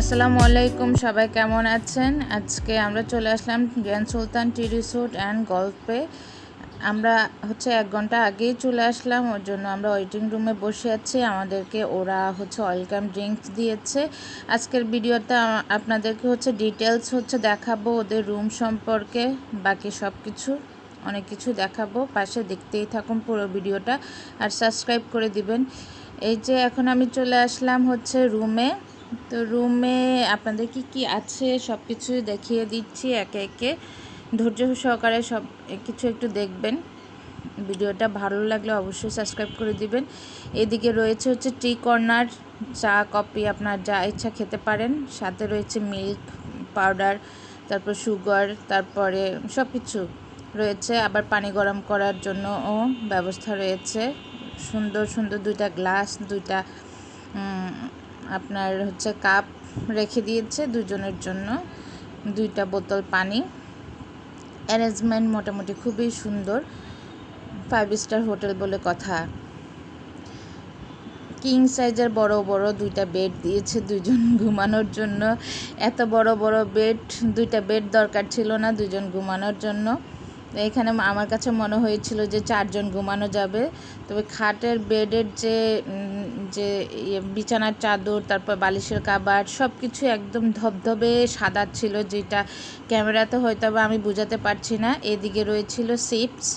আসসালামু আলাইকুম, সবাই কেমন আছেন? আজকে আমরা চলে আসলাম grand Sultan tea resort and গল্পে। আমরা হচ্ছে এক ঘণ্টা আগেই চলে আসলাম, ওর জন্য আমরা ওয়েটিং রুমে বসে আছি। আমাদেরকে ওরা হচ্ছে ওয়েলকাম ড্রিঙ্কস দিয়েছে। আজকের ভিডিওতে আপনাদেরকে হচ্ছে ডিটেলস হচ্ছে দেখাবো ওদের রুম সম্পর্কে, বাকি সব কিছু অনেক কিছু দেখাবো। পাশে দেখতেই থাকুন পুরো ভিডিওটা, আর সাবস্ক্রাইব করে দিবেন। এই যে এখন আমি চলে আসলাম হচ্ছে রুমে। তো রুমে আপনাদের কি কি আছে? সব কিছু দেখিয়ে দিচ্ছি একে একে। ধৈর্য সহকারে সব কিছু একটু দেখবেন। ভিডিওটা ভালো লাগলে অবশ্যই সাবস্ক্রাইব করে দিবেন। এদিকে রয়েছে হচ্ছে টি কর্নার চা কফি আপনার যা ইচ্ছা খেতে পারেন। সাথে রয়েছে মিল্ক পাউডার তারপর সুগার তারপরে সব কিছু রয়েছে। আবার পানি গরম করার জন্যও ব্যবস্থা রয়েছে। সুন্দর সুন্দর দুইটা গ্লাস দুইটা আপনার হচ্ছে কাপ রেখে দিয়েছে দুজনের জন্য। দুইটা বোতল পানি। অ্যারেঞ্জমেন্ট মোটামুটি খুবই সুন্দর। ফাইভ স্টার হোটেল বলে কথা। কিং সাইজের বড় বড় দুইটা বেড দিয়েছে দুজন ঘুমানোর জন্য। এত বড় বড় বেড দুইটা বেড দরকার ছিল না দুজন ঘুমানোর জন্য। এখানে আমার কাছে মনে হয়েছিল যে চারজন ঘুমানো যাবে। তবে খাটের বেডের যে যে ইয়ে বিছানার চাদর, তারপর বালিশের কাবার সব কিছু একদম ধবধবে সাদা ছিল, যেটা ক্যামেরাতে হয়তো বা আমি বোঝাতে পারছি না। এদিকে রয়েছিল সিপস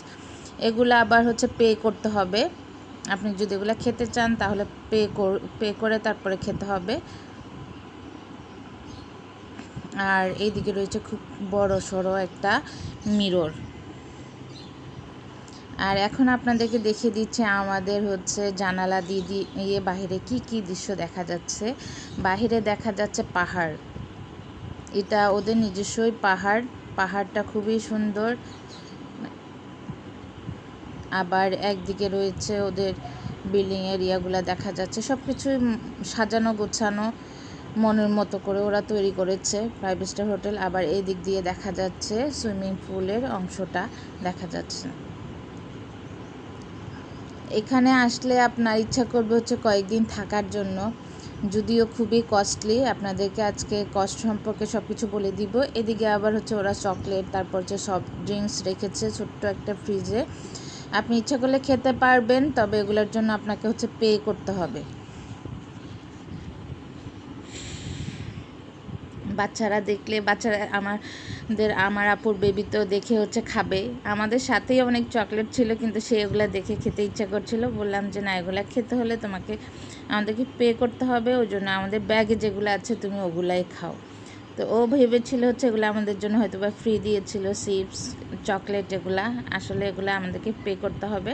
এগুলো আবার হচ্ছে পে করতে হবে। আপনি যদি এগুলো খেতে চান, তাহলে পে পে করে তারপরে খেতে হবে। আর এইদিকে রয়েছে খুব বড় সড়ো একটা মিরর। আর এখন আপনাদেরকে দেখিয়ে দিচ্ছে আমাদের হচ্ছে জানালা দিদি ইয়ে বাহিরে কি কি দৃশ্য দেখা যাচ্ছে। বাহিরে দেখা যাচ্ছে পাহাড়। এটা ওদের নিজস্বই পাহাড়। পাহাড়টা খুবই সুন্দর। আবার একদিকে রয়েছে ওদের বিল্ডিং এরিয়াগুলো দেখা যাচ্ছে। সব কিছুই সাজানো, গোছানো, মনের মতো করে ওরা তৈরি করেছে ফাইভ স্টার হোটেল। আবার এই দিক দিয়ে দেখা যাচ্ছে সুইমিং পুলের অংশটা দেখা যাচ্ছে। এখানে আসলে আপনার ইচ্ছা করবে হচ্ছে কয়েকদিন থাকার জন্য। যদিও খুবই কস্টলি আপনাদেরকে আজকে কস্ট সম্পর্কে সব কিছু বলে দিব। এদিকে আবার হচ্ছে ওরা চকলেট তারপর হচ্ছে সফট ড্রিঙ্কস রেখেছে ছোট্ট একটা ফ্রিজে আপনি ইচ্ছা করলে খেতে পারবেন, তবে এগুলোর জন্য আপনাকে হচ্ছে পে করতে হবে। বাচ্চারা দেখলে, বাচ্চারা আমাদের আমার আপুর বেবি তো দেখে হচ্ছে খাবে। আমাদের সাথেই অনেক চকলেট ছিল, কিন্তু সে এগুলো দেখে খেতে ইচ্ছা করছিল। বললাম যে, না, এগুলা খেতে হলে তোমাকে, আমাদেরকে পে করতে হবে। ওই জন্য আমাদের ব্যাগে যেগুলো আছে, তুমি ওগুলাই খাও। তো ও ভেবেছিল হচ্ছে এগুলো আমাদের জন্য হয়তো বা ফ্রি দিয়েছিল। চিপস চকলেট এগুলা। আসলে এগুলো আমাদেরকে পে করতে হবে।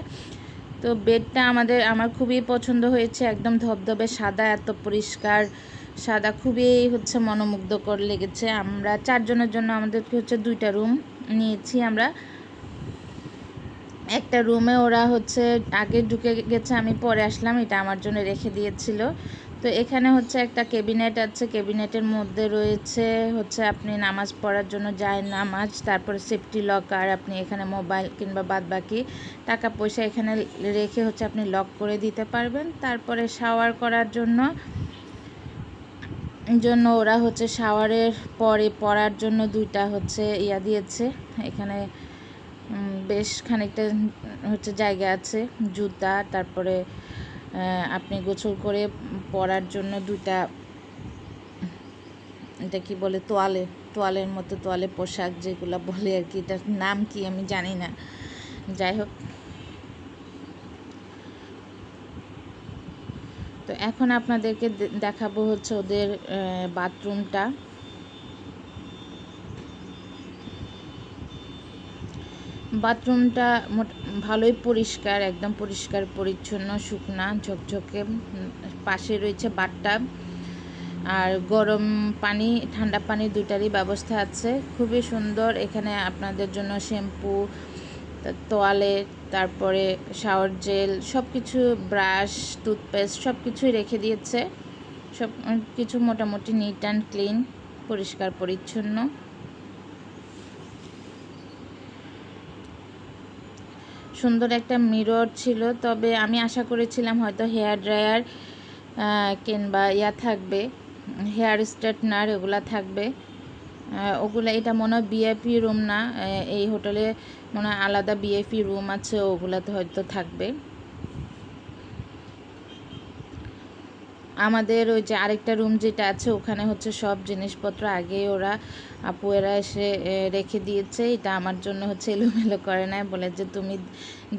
তো বেডটা আমাদের, আমার খুবই পছন্দ হয়েছে, একদম ধবধবে সাদা, এত পরিষ্কার, সাদা খুবই হচ্ছে মনোমুগ্ধকর লেগেছে। আমরা চারজনের জন্য আমাদের হচ্ছে দুইটা রুম নিয়েছি আমরা। একটা রুমে ওরা হচ্ছে, আগে ঢুকে গেছে, আমি পরে আসলাম, এটা আমার জন্য রেখে দিয়েছিল। তো এখানে হচ্ছে একটা ক্যাবিনেট আছে, ক্যাবিনেটের মধ্যে রয়েছে হচ্ছে আপনি নামাজ পড়ার জন্য যায় নামাজ, তারপরে সেফটি লকার, আপনি এখানে মোবাইল কিংবা বাদ বাকি টাকা পয়সা এখানে রেখে হচ্ছে আপনি লক করে দিতে পারবেন। তারপরে শাওয়ার করার জন্য জন্য ওরা হচ্ছে শাওয়ারের পরে পড়ার জন্য দুইটা হচ্ছে ইয়া দিয়েছে। এখানে বেশ খানিকটা হচ্ছে জায়গা আছে, জুতা, তারপরে আপনি গোসল করে পরার জন্য দুইটা এটা কি বলে, তোয়ালে, তোয়ালের মতো তোয়ালে পোশাক যেগুলো বলে আর কি, এটার নাম কি আমি জানি না। যাই হোক। তো এখন আপনাদেরকে দেখাবো হচ্ছে ওদের বাথরুমটা বাথরুমটা মোট ভালোই পরিষ্কার, একদম পরিষ্কার, পরিচ্ছন্ন, শুকনা, ঝকঝকে পাশে রয়েছে বাথটাব আর গরম পানি, ঠান্ডা পানি দুটারই ব্যবস্থা আছে। খুবই সুন্দর, এখানে আপনাদের জন্য শ্যাম্পু তোয়ালে তারপরে শাওয়ার জেল সব কিছু ব্রাশ, টুথপেস্ট সব কিছুই রেখে দিয়েছে। সব কিছু মোটামুটি নিট অ্যান্ড ক্লিন পরিষ্কার, পরিচ্ছন্ন। সুন্দর একটা মিরর ছিল, তবে আমি আশা করেছিলাম হয়তো হেয়ার ড্রায়ার কিংবা ইয়া থাকবে হেয়ার স্ট্রেটনার এগুলা থাকবে। ওগুলো, এটা মনে হয় বিএপি রুম না এই হোটেলে মনে হয় আলাদা বিএপি রুম আছে, ওগুলাতে হয়তো থাকবে। আমাদের ওই যে আরেকটা রুম যেটা আছে, ওখানে হচ্ছে সব জিনিসপত্র আগে ওরা আপুয়েরা এসে রেখে দিয়েছে। এটা আমার জন্য হচ্ছে এলোমেলো করে নাই। বলে যে তুমি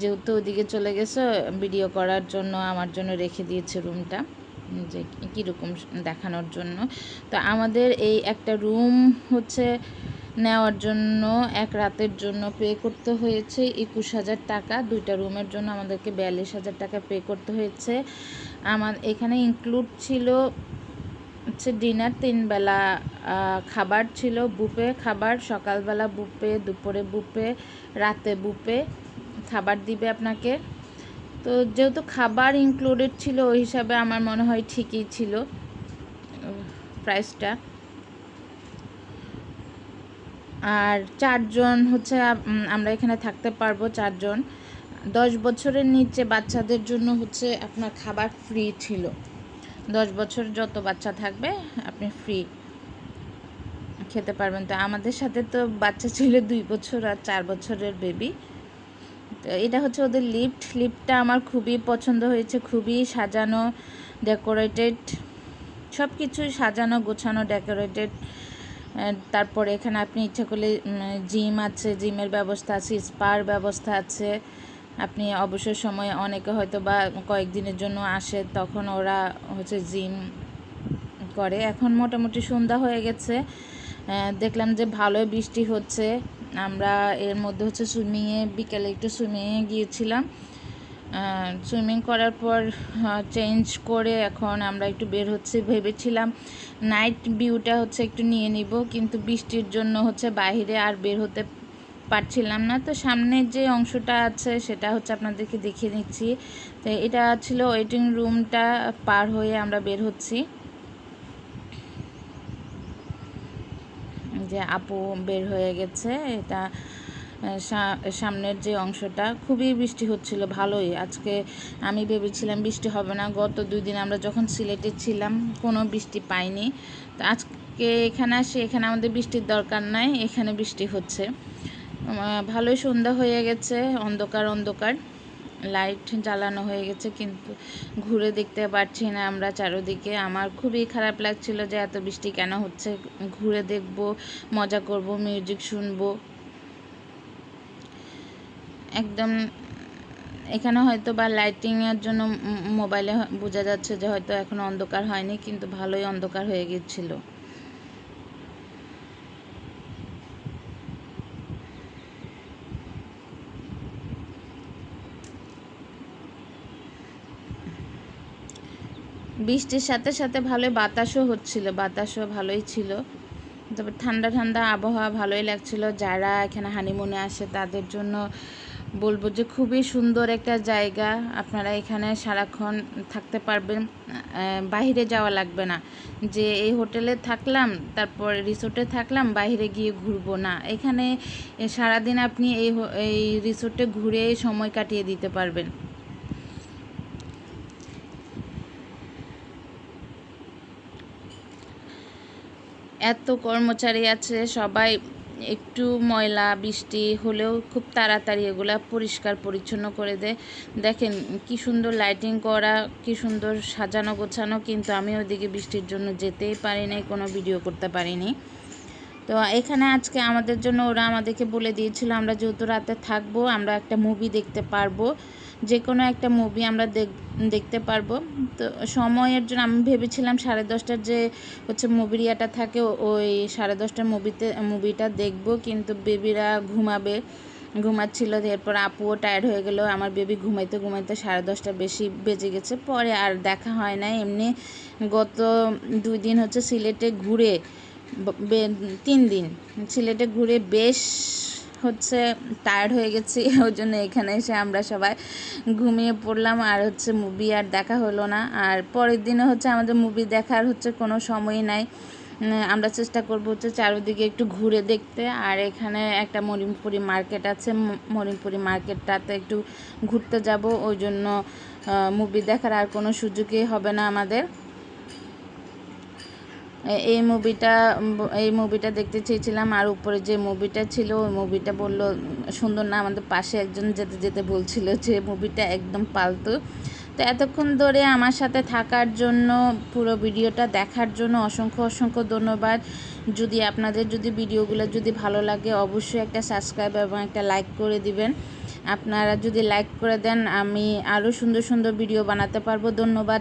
যেহেতু ওদিকে চলে গেছো ভিডিও করার জন্য আমার জন্য রেখে দিয়েছে রুমটা যে কীরকম দেখানোর জন্য। তো আমাদের এই একটা রুম হচ্ছে নেওয়ার জন্য, এক রাতের জন্য পে করতে হয়েছে একুশ হাজার টাকা। দুইটা রুমের জন্য আমাদেরকে বিয়াল্লিশ হাজার টাকা পে করতে হয়েছে। আমার এখানে ইনক্লুড ছিল হচ্ছে ডিনার তিনবেলা খাবার ছিল বুপে খাবার, সকালবেলা বুপে দুপুরে বুপে রাতে বুপে খাবার দিবে আপনাকে। তো যেহেতু খাবার ইনক্লুডেড ছিল, ওই হিসাবে আমার মনে হয় ঠিকই ছিল প্রাইসটা আর চারজন হচ্ছে আমরা এখানে থাকতে পারব চারজন। দশ বছরের নিচে বাচ্চাদের জন্য হচ্ছে আপনার খাবার ফ্রি ছিল। দশ বছর যত বাচ্চা থাকবে, আপনি ফ্রি খেতে পারবেন। তো আমাদের সাথে তো বাচ্চা ছিল দুই বছর আর চার বছরের বেবি তো এটা হচ্ছে ওদের লিফট লিফটটা আমার খুবই পছন্দ হয়েছে, খুবই সাজানো ডেকোরেটেড সব কিছুই সাজানো, গোছানো ডেকোরেটেড তারপরে এখানে আপনি ইচ্ছা করলে জিম আছে জিমের ব্যবস্থা আছে স্পার ব্যবস্থা আছে। আপনি অবসর সময়ে অনেকে হয়তো বা কয়েকদিনের জন্য আসে, তখন ওরা হচ্ছে জিম করে। এখন মোটামুটি সন্ধ্যা হয়ে গেছে। দেখলাম যে ভালোই বৃষ্টি হচ্ছে। আমরা এর মধ্যে হচ্ছে সুইমিংয়ে বিকেলে একটু সুইমিংয়ে গিয়েছিলাম। সুইমিং করার পর চেঞ্জ করে এখন আমরা একটু বের হচ্ছে ভেবেছিলাম নাইট ভিউটা হচ্ছে একটু নিয়ে নিব, কিন্তু বৃষ্টির জন্য হচ্ছে বাইরে আর বের হতে পারছিলাম না। তো সামনের যে অংশটা আছে সেটা হচ্ছে আপনাদেরকে দেখিয়ে নিচ্ছি তো এটা ছিল ওয়েটিং রুমটা পার হয়ে আমরা বের হচ্ছি। যে আপু বের হয়ে গেছে। এটা সামনের যে অংশটা, খুবই বৃষ্টি হচ্ছিল, ভালোই। আজকে আমি ভেবেছিলাম বৃষ্টি হবে না। গত দুই দিন আমরা যখন সিলেটে ছিলাম, কোনো বৃষ্টি পাইনি। তো আজকে এখানে আসি, এখানে আমাদের বৃষ্টির দরকার নাই, এখানে বৃষ্টি হচ্ছে। ভালোই সন্ধ্যা হয়ে গেছে, অন্ধকার অন্ধকার। লাইট জ্বালানো হয়ে গেছে, কিন্তু ঘুরে দেখতে পারছি না আমরা চারোদিকে। আমার খুবই খারাপ লাগছিল যে এত বৃষ্টি কেন হচ্ছে। ঘুরে দেখব, মজা করব, মিউজিক শুনব। একদম এখানে হয়তো বা লাইটিংয়ের জন্য মোবাইলে বোঝা যাচ্ছে যে হয়তো এখনও অন্ধকার হয়নি, কিন্তু ভালোই অন্ধকার হয়ে গেছিল। বৃষ্টির সাথে সাথে ভালোই বাতাসও হচ্ছিল, বাতাসও ভালোই ছিল। তবে ঠান্ডা ঠান্ডা আবহাওয়া ভালোই লাগছিল। যারা এখানে হানিমুনে আসে তাদের জন্য বলব যে খুবই সুন্দর একটা জায়গা। আপনারা এখানে সারাক্ষণ থাকতে পারবেন। বাইরে যাওয়া লাগবে না। যে এই হোটেলে থাকলাম, তারপর রিসোর্টে থাকলাম, বাইরে গিয়ে ঘুরবো না। এখানে সারাদিন আপনি এই এই রিসোর্টে ঘুরে সময় কাটিয়ে দিতে পারবেন। এত কর্মচারী আছে, সবাই একটু ময়লা, বৃষ্টি হলেও খুব তাড়াতাড়ি এগুলা পরিষ্কার পরিচ্ছন্ন করে দেয়। দেখেন কি সুন্দর লাইটিং করা, কি সুন্দর সাজানো গোছানো, কিন্তু আমি ওইদিকে বৃষ্টির জন্য যেতেই পারিনি কোনো ভিডিও করতে পারিনি। তো এখানে আজকে আমাদের জন্য ওরা আমাদেরকে বলে দিয়েছিল, আমরা যেহেতু রাতে থাকব, আমরা একটা মুভি দেখতে পারব। যে কোনো একটা মুভি আমরা দেখ- দেখতে পারব। তো সময়ের জন্য আমি ভেবেছিলাম সাড়ে দশটার যে হচ্ছে মুভির ইয়াটা থাকে, ওই সাড়ে দশটার মুভিতে মুভিটা দেখব। কিন্তু বেবিরা ঘুমাবে, ঘুমাচ্ছিল। এরপর আপুও টায়ার্ড হয়ে গেল। আমার বেবি ঘুমাইতে ঘুমাইতে সাড়ে দশটা বেশি বেজে গেছে। পরে আর দেখা হয় না। এমনি গত দুই দিন হচ্ছে সিলেটে ঘুরে তিন দিন সিলেটে ঘুরে বেশ হচ্ছে টায়ার্ড হয়ে গেছি, ওই জন্য এখানে এসে আমরা সবাই ঘুমিয়ে পড়লাম। আর হচ্ছে মুভি আর দেখা হলো না। আর পরের দিনে হচ্ছে আমাদের মুভি দেখার হচ্ছে কোনো সময় নাই। আমরা চেষ্টা করব হচ্ছে চারিদিকে একটু ঘুরে দেখতে। আর এখানে একটা মরিমপুরি মার্কেট আছে। মরিমপুরি মার্কেটটাতে একটু ঘুরতে যাব। ওই জন্য মুভি দেখার আর কোনো সুযোগই হবে না আমাদের। এই মুভিটা এই মুভিটা দেখতে চেয়েছিলাম, আর উপরে যে মুভিটা ছিল, ওই মুভিটা বলল, সুন্দর না, আমাদের পাশে একজন যেতে যেতে বলছিল যে মুভিটা একদম পালতু। তো এতক্ষণ ধরে আমার সাথে থাকার জন্য, পুরো ভিডিওটা দেখার জন্য অসংখ্য অসংখ্য ধন্যবাদ। যদি আপনাদের যদি ভিডিওগুলো যদি ভালো লাগে, অবশ্যই একটা সাবস্ক্রাইব এবং একটা লাইক করে দিবেন। আপনারা যদি লাইক করে দেন, আমি আরও সুন্দর সুন্দর ভিডিও বানাতে পারব। ধন্যবাদ।